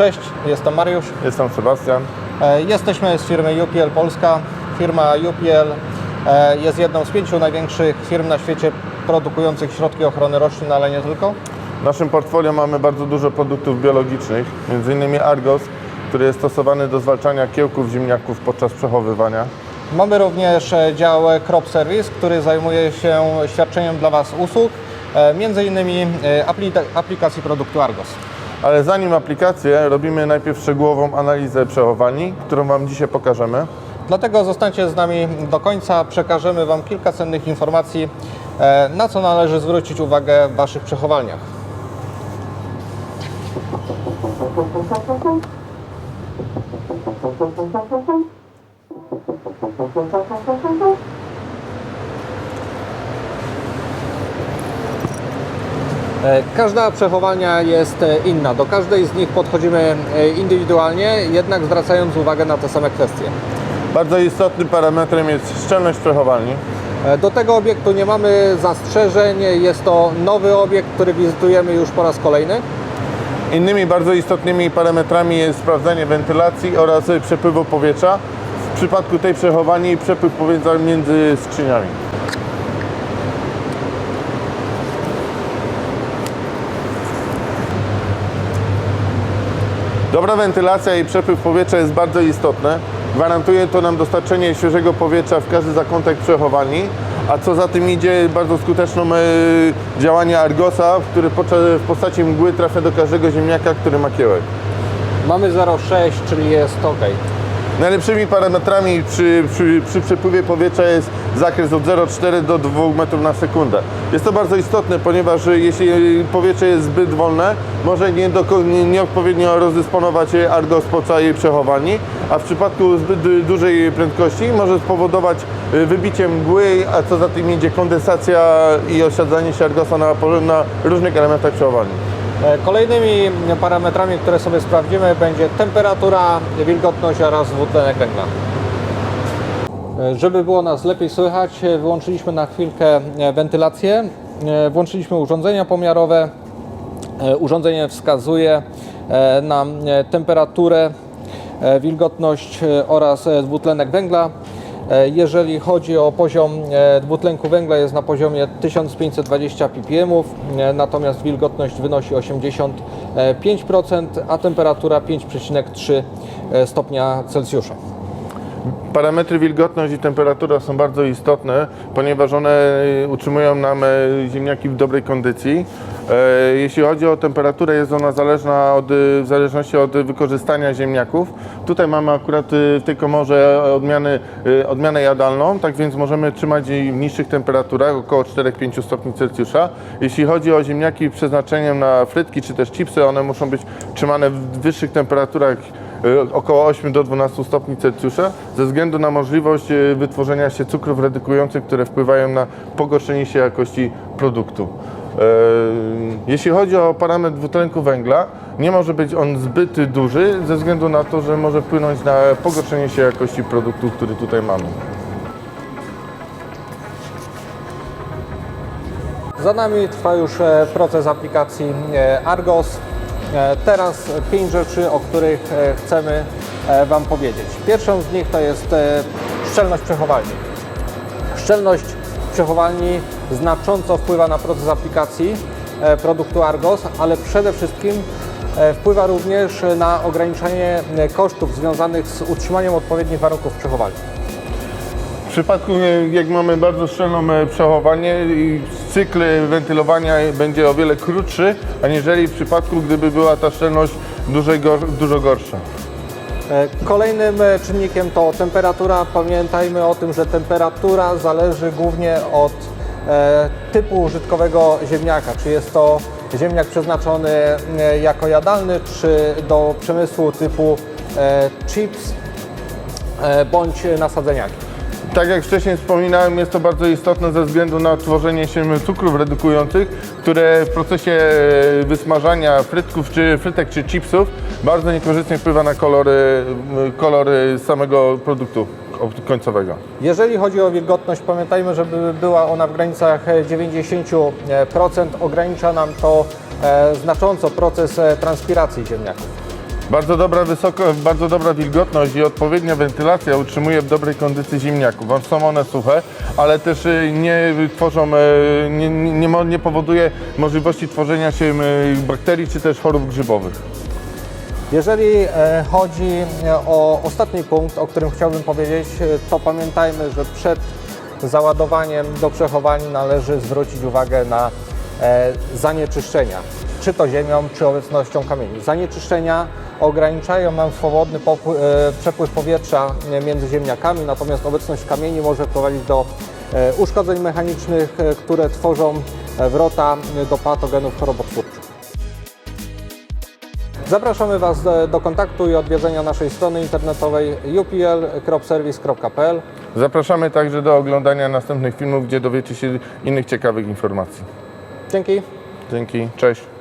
Cześć, jestem Mariusz. Jestem Sebastian. E, Jesteśmy z firmy UPL Polska. Firma UPL e, jest jedną z pięciu największych firm na świecie produkujących środki ochrony roślin, ale nie tylko. W naszym portfolio mamy bardzo dużo produktów biologicznych, m.in. Argos, który jest stosowany do zwalczania kiełków ziemniaków podczas przechowywania. Mamy również e, dział Crop Service, który zajmuje się świadczeniem dla Was usług, apli- aplikacji produktu Argos. Ale zanim aplikację, robimy najpierw szczegółową analizę przechowani, którą Wam dzisiaj pokażemy. Dlatego zostańcie z nami do końca, przekażemy Wam kilka cennych informacji, e, na co należy zwrócić uwagę w Waszych przechowalniach. E, Każda przechowalnia jest e, inna. Do każdej z nich podchodzimy e, indywidualnie, jednak zwracając uwagę na te same kwestie. Bardzo istotnym parametrem jest szczelność przechowalni. E, Do tego obiektu nie mamy zastrzeżeń. Jest to nowy obiekt, który wizytujemy już po raz kolejny. Innymi bardzo istotnymi parametrami jest sprawdzanie wentylacji oraz przepływu powietrza. W przypadku tej przechowani przepływ powietrza między skrzyniami. Dobra wentylacja i przepływ powietrza jest bardzo istotne. Gwarantuje to nam dostarczenie świeżego powietrza w każdy zakątek przechowalni, a co za tym idzie bardzo skuteczną e, działanie Argosa, który w postaci mgły trafia do każdego ziemniaka, który ma kiełek. Mamy 0,6, czyli jest ok. Najlepszymi parametrami przy, przy, przy przepływie powietrza jest zakres od 0,4 do 2 metrów na sekundę. Jest to bardzo istotne, ponieważ jeśli powietrze jest zbyt wolne, może nie doko- nie- nieodpowiednio rozdysponować Argos po całej przechowani, a w przypadku zbyt dużej prędkości może spowodować wybicie mgły, a co za tym idzie kondensacja i osiadzanie się Argosa na, na różnych elementach przechowani. E, Kolejnymi parametrami, które sobie sprawdzimy, będzie temperatura, wilgotność oraz dwutlenek węgla. Żeby było nas lepiej słychać, e, wyłączyliśmy na chwilkę e, wentylację, e, włączyliśmy urządzenia pomiarowe. Urządzenie wskazuje na e, temperaturę, wilgotność oraz dwutlenek węgla. Jeżeli chodzi o poziom dwutlenku węgla jest na poziomie 1520 ppm, natomiast wilgotność wynosi 85%, a temperatura 5,3 e, stopnia Celsjusza. Parametry wilgotność i temperatura są bardzo istotne, ponieważ one y, utrzymują nam e, ziemniaki w dobrej kondycji. E, Jeśli chodzi o temperaturę, jest ona zależna od, w zależności od wykorzystania ziemniaków. Tutaj mamy akurat w tej komorze odmiany, odmianę jadalną, tak więc możemy trzymać jej w niższych temperaturach, około 4-5 stopni Celsjusza. Jeśli chodzi o ziemniaki przeznaczeniem na frytki czy też chipsy, one muszą być trzymane w wyższych temperaturach około 8 do 12 stopni Celsjusza ze względu na możliwość y, wytworzenia się cukrów redukujących, które wpływają na pogorszenie się jakości produktu. E, Jeśli chodzi o parametr dwutlenku węgla, nie może być on zbyt duży ze względu na to, że może wpłynąć na pogorszenie się jakości produktu, który tutaj mamy. Za nami trwa już e, proces aplikacji e, Argos. E, Teraz pięć rzeczy, o których e, chcemy e, Wam powiedzieć. Pierwszą z nich to jest szczelność przechowalni. Szczelność przechowalni znacząco wpływa na proces aplikacji produktu Argos, ale przede wszystkim wpływa również na ograniczanie kosztów związanych z utrzymaniem odpowiednich warunków przechowalni. W przypadku, e, jak mamy bardzo szczelną e, przechowanie, cykl wentylowania będzie o wiele krótszy, aniżeli w przypadku, gdyby była ta szczelność dużo gorsza. E, Kolejnym e, czynnikiem to temperatura. Pamiętajmy o tym, że temperatura zależy głównie od e, typu użytkowego ziemniaka. Czy jest to ziemniak przeznaczony e, jako jadalny, czy do przemysłu typu e, chips e, bądź nasadzeniaki. Tak jak wcześniej wspominałem, jest to bardzo istotne ze względu na tworzenie się cukrów redukujących, które w procesie e, wysmażania frytków, czy frytek, czy chipsów bardzo niekorzystnie wpływa na kolory, kolory samego produktu końcowego. Jeżeli chodzi o wilgotność, pamiętajmy, żeby była ona w granicach e, 90%. Ogranicza nam to e, znacząco proces e, transpiracji ziemniaków. Bardzo dobra, wysoko, bardzo dobra wilgotność i odpowiednia wentylacja utrzymuje w dobrej kondycji ziemniaków. Są one suche, ale też y, nie tworzą, y, nie, nie, nie powoduje możliwości tworzenia się y, bakterii czy też chorób grzybowych. Jeżeli e, chodzi e, o ostatni punkt, o którym chciałbym powiedzieć, e, to pamiętajmy, że przed załadowaniem do przechowań należy zwrócić uwagę na zanieczyszczenia, czy to ziemią, czy obecnością kamieni. Zanieczyszczenia ograniczają nam swobodny e, przepływ powietrza e, między ziemniakami, natomiast obecność kamieni może prowadzić do e, uszkodzeń mechanicznych, które tworzą wrota do patogenów chorobotwórczych. Zapraszamy Was do kontaktu i odwiedzenia naszej strony internetowej upl.service.pl. Zapraszamy także do oglądania następnych filmów, gdzie dowiecie się innych ciekawych informacji. Dzięki. Dzięki, cześć.